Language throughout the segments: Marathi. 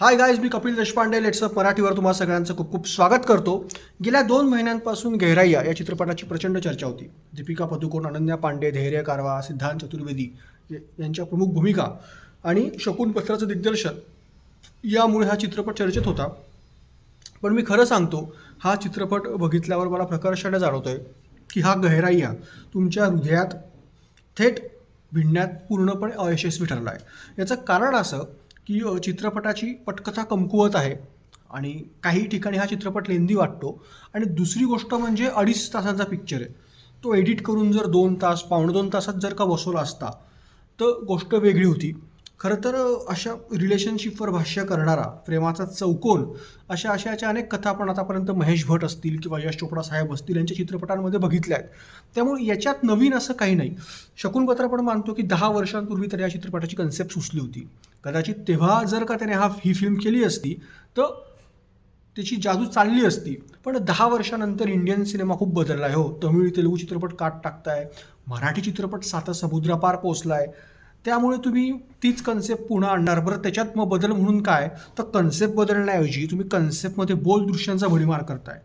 हाय गाईज मी कपिल देशपांडे. लेट्सअप मराठीवर. तुम्हा सगळ्यांचं खूप खूप स्वागत करतो. गेल्या दोन महिन्यांपासून गहराईया या चित्रपटाची प्रचंड चर्चा होती. दीपिका पदुकोण अनन्या पांडे धैर्य कारवा सिद्धांत चतुर्वेदी यांच्या प्रमुख भूमिका आणि शकुन पत्राचं दिग्दर्शन यामुळे हा चित्रपट चर्चेत होता. पण मी खरं सांगतो हा चित्रपट बघितल्यावर मला प्रकर्षाने जाणवतोय की हा गहराईया तुमच्या हृदयात थेट भिडण्यात पूर्णपणे अयशस्वी ठरला आहे याचं कारण असं की चित्रपटाची पटकथा कमकुवत आहे. आणि काही ठिकाणी हा चित्रपट लेंदी वाटतो. आणि दुसरी गोष्ट म्हणजे अडीच तासांचा पिक्चर आहे. तो एडिट करून जर दोन तास पावणे दोन तासात जर का बसवला असता तर गोष्ट वेगळी होती. खरं तर अशा रिलेशनशिपवर भाष्य करणारा प्रेमाचा चौकोन अशा अशाच्या अनेक कथा आपण आतापर्यंत महेश भट असतील किंवा यश चोपडा साहेब असतील यांच्या चित्रपटांमध्ये बघितल्या आहेत. त्यामुळे याच्यात नवीन असं काही नाही. शकुनपत्र पण मानतो की दहा वर्षांपूर्वी तर या चित्रपटाची कन्सेप्ट सुचली होती. कदाचित तेव्हा जर का त्याने हा ही फिल्म केली असती तर त्याची जादू चालली असती. पण दहा वर्षानंतर इंडियन सिनेमा खूप बदलला आहे. हो तमिळ तेलुगू चित्रपट काट टाकताय. मराठी चित्रपट साता समुद्रापार पोचलाय त्यामुळे तुम्ही तीच कन्सेप्ट पुन्हा आणणार. बरं त्याच्यात मग बदल म्हणून काय? तर कन्सेप्ट बदलण्याऐवजी तुम्ही कन्सेप्टमध्ये बोल दृश्यांचा भडीमार करताय.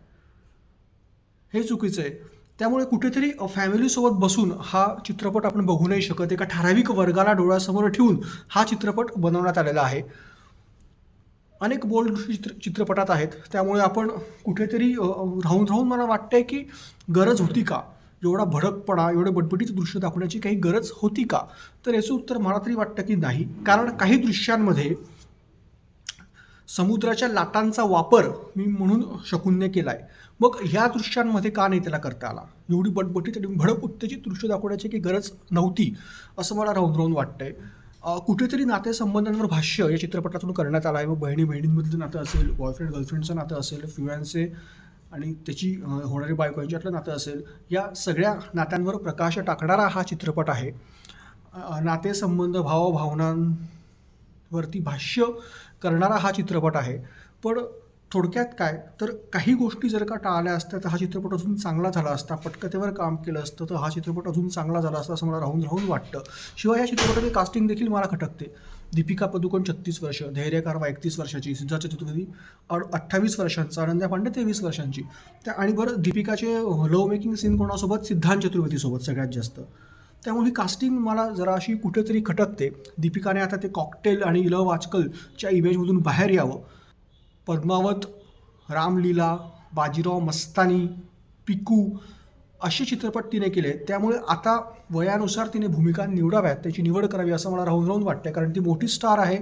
हे चुकीचं आहे. त्यामुळे कुठेतरी फॅमिलीसोबत बसून हा चित्रपट आपण बघू नाही शकत. एका ठराविक वर्गाला डोळ्यासमोर ठेवून हा चित्रपट बनवण्यात आलेला आहे. अनेक बोल्ड चित्र चित्रपटात आहेत. त्यामुळे आपण कुठेतरी राहून राहून मला वाटतंय की गरज होती का? एवढा भडकपणा एवढे बटबटीचं दृश्य दाखवण्याची काही गरज होती का? तर याचं उत्तर मला तरी वाटतं की नाही. कारण काही दृश्यांमध्ये समुद्राच्या लाटांचा वापर मी म्हणून शकुनने केला आहे मग ह्या दृश्यांमध्ये का नाही त्याला करता आला? एवढी बटबटीत आणि भडक उत्तेजित दृश्य दाखवण्याची काही गरज नव्हती असं मला राहून राहून वाटतंय. कुठेतरी नातेसंबंधांवर भाष्य या चित्रपटातून करण्यात आलं आहे मग बहिणी बहिणींमधलं नातं असेल बॉयफ्रेंड गर्लफ्रेंडचं नातं असेल फिवॅन्से आणि त्याची होणारी बायको यांच्यातलं नातं असेल या सगळ्या नात्यांवर प्रकाश टाकणारा हा चित्रपट आहे. नातेसंबंध भावभावनांवरती भाष्य करणारा हा चित्रपट आहे. पण थोडक्यात काय? तर काही गोष्टी जर का टाळल्या असत्या तर हा चित्रपट अजून चांगला झाला असता. पटकथेवर काम केलं असतं तर हा चित्रपट अजून चांगला झाला असता असं मला राहून राहून वाटतं. शिवाय या चित्रपटाची कास्टिंग देखील मला खटकते. दीपिका पदुकोण छत्तीस वर्ष धैर्य कारवा एकतीस वर्षाची सिद्धार्थ चतुर्वेदी अठ्ठावीस वर्षांचा अनन्या पांडे तेवीस वर्षांची. त्या आणि बरं दीपिकाचे लव्ह मेकिंग सीन कोणासोबत? सिद्धांत चतुर्वेदीसोबत सगळ्यात जास्त. त्यामुळे ही कास्टिंग मला जरा अशी कुठेतरी खटकते. दीपिकाने आता ते कॉकटेल आणि लव आजकलच्या इमेजमधून बाहेर यावं. पद्मावत रामलीला बाजीराव मस्तानी पिकू असे चित्रपट तिने केले. त्यामुळे आता वयानुसार तिने भूमिका निवडाव्यात त्याची निवड करावी असं मला राहून राहून वाटतं कारण ती मोठी स्टार आहे.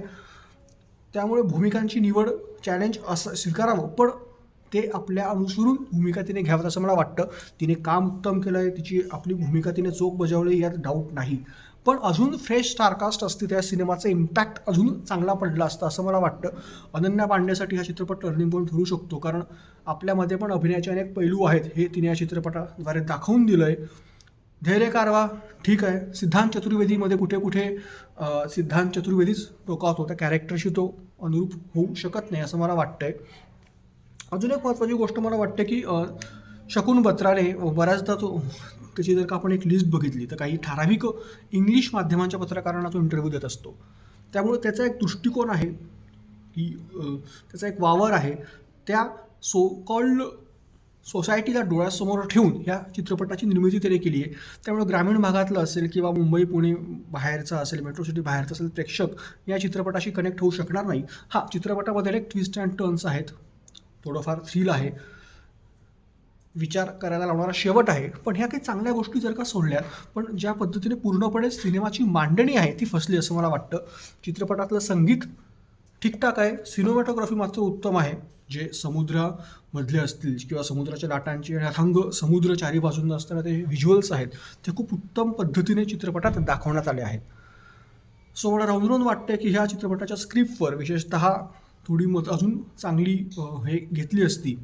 त्यामुळे भूमिकांची निवड चॅलेंज असं स्वीकारावं. पण ते आपल्या अनुसरून भूमिका तिने घ्याव्यात असं मला वाटतं. तिने काम उत्तम केलं आहे तिची आपली भूमिका तिने चोख बजावली यात डाऊट नाही. पण अजून फ्रेश स्टारकास्ट असते त्या सिनेमाचा इम्पॅक्ट अजून चांगला पडला असता असं मला वाटतं. अनन्या पांडेसाठी हा चित्रपट टर्निंग पॉईंट ठरू शकतो. कारण आपल्यामध्ये पण अभिनयाचे अनेक पैलू आहेत. हे तिने या चित्रपटाद्वारे दाखवून दिलं आहे धैर्य कारवा ठीक आहे. सिद्धांत चतुर्वेदीमध्ये कुठे कुठे सिद्धांत चतुर्वेदीच डोकावतो त्या कॅरेक्टरशी तो अनुरूप होऊ शकत नाही असं मला वाटतंय. अजून एक महत्त्वाची गोष्ट मला वाटते की शकून शकुन व बऱ्याचदा तो त्याची जर का आपण एक लिस्ट बघितली तर काही ठराविक इंग्लिश माध्यमांच्या पत्रकारांना तो इंटरव्ह्यू देत असतो. त्यामुळे त्याचा एक दृष्टिकोन आहे की त्याचा एक वावर आहे. त्या सो कॉल्ड सोसायटीला डोळ्यासमोर ठेवून या चित्रपटाची निर्मिती त्याने केली आहे. त्यामुळे ग्रामीण भागातलं असेल किंवा मुंबई पुणे बाहेरचा असेल मेट्रो सिटी बाहेरचा असेल प्रेक्षक या चित्रपटाशी कनेक्ट होऊ शकणार नाही. हा चित्रपटामध्ये एक ट्विस्ट अँड टर्न्स आहेत. थोडंफार थ्रिल आहे. विचार करायला लावणारा शेवट आहे. पण ह्या काही चांगल्या गोष्टी जर का सोडल्या पण ज्या पद्धतीने पूर्णपणे सिनेमाची मांडणी आहे ती फसली असं मला वाटतं. चित्रपटातलं संगीत ठीकठाक आहे. सिनेमॅटोग्राफी मात्र उत्तम आहे. जे समुद्रामधले असतील किंवा समुद्राच्या लाटांची आणि अथांग समुद्र चारी बाजूंना असताना ते व्हिज्युअल्स आहेत ते खूप उत्तम पद्धतीने चित्रपटात दाखवण्यात आले आहेत. सो मला राहून वाटतं की ह्या चित्रपटाच्या स्क्रिप्टवर विशेषतः थोडी मत अजून चांगली हे घेतली असती.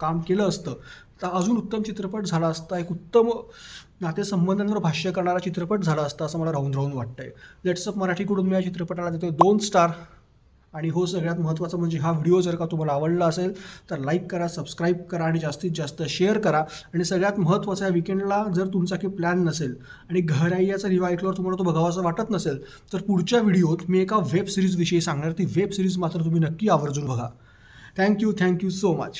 काम केलं असतं. तर अजून उत्तम चित्रपट झाला असता एक उत्तम नातेसंबंधांवर भाष्य करणारा चित्रपट झाला असता असं मला राहून राहून वाटतंय. लेट्सअप मराठीकडून मी या चित्रपटाला देतोय दोन स्टार आणि हो सगळ्यात महत्त्वाचं म्हणजे हा व्हिडिओ जर का तुम्हाला आवडला असेल तर लाईक करा सबस्क्राईब करा आणि जास्तीत जास्त शेअर करा. आणि सगळ्यात महत्त्वाचं या विकेंडला जर तुमचा काही प्लॅन नसेल आणि घराईयाचा रिव्हा ऐकल्यावर तुम्हाला तो बघावासा वाटत नसेल तर पुढच्या व्हिडिओत मी एका वेब सिरीजविषयी सांगणार. ती वेब सिरीज मात्र तुम्ही नक्की आवर्जून बघा. Thank you thank you so much